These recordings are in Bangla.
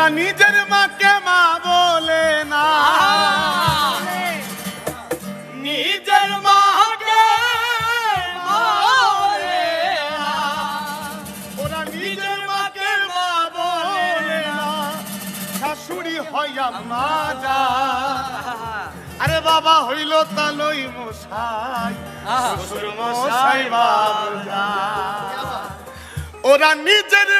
ওরা নিজের মাকে মা বলে না। নিজের মাকে ওরা নিজের মাকে মা বলে না। শাশুড়ি হইয়া মা যা। আরে বাবা হইল তালই মশাই। শ্বশুর মশাই বাবা ওরা নিজের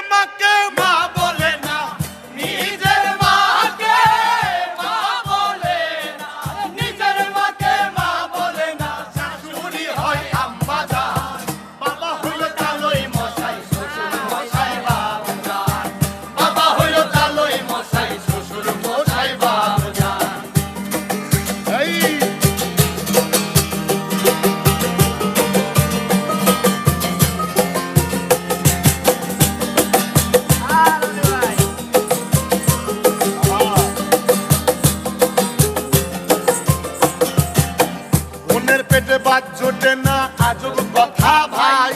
বাদ জোটে না আজব কথা ভাই।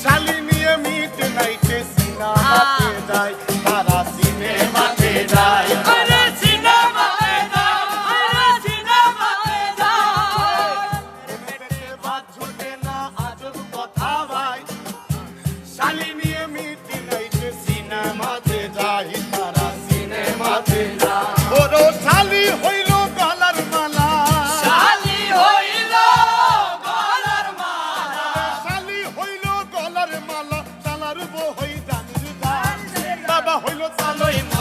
শালি নিয়ে মিটে নাইটে সিনেমাতে যায়। Rotzaloim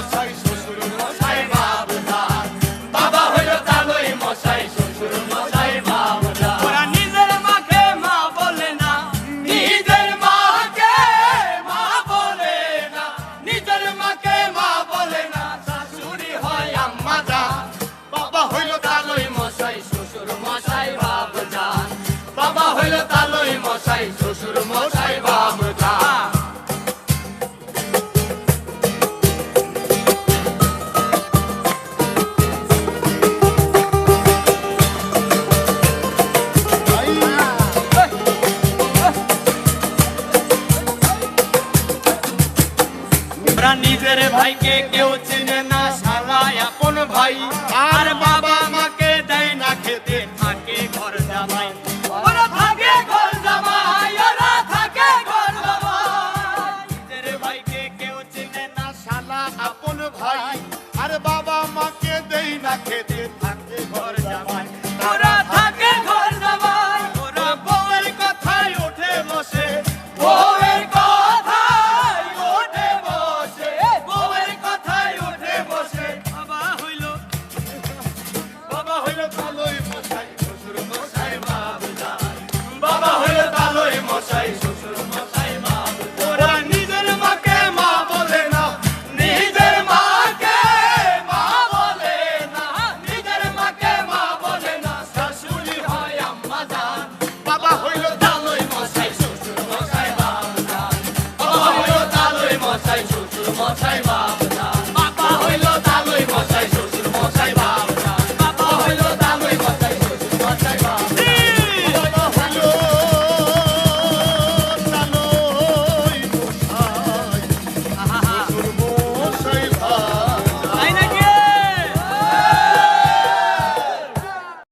নিজের ভাইকে কেউ চিনে না। more time.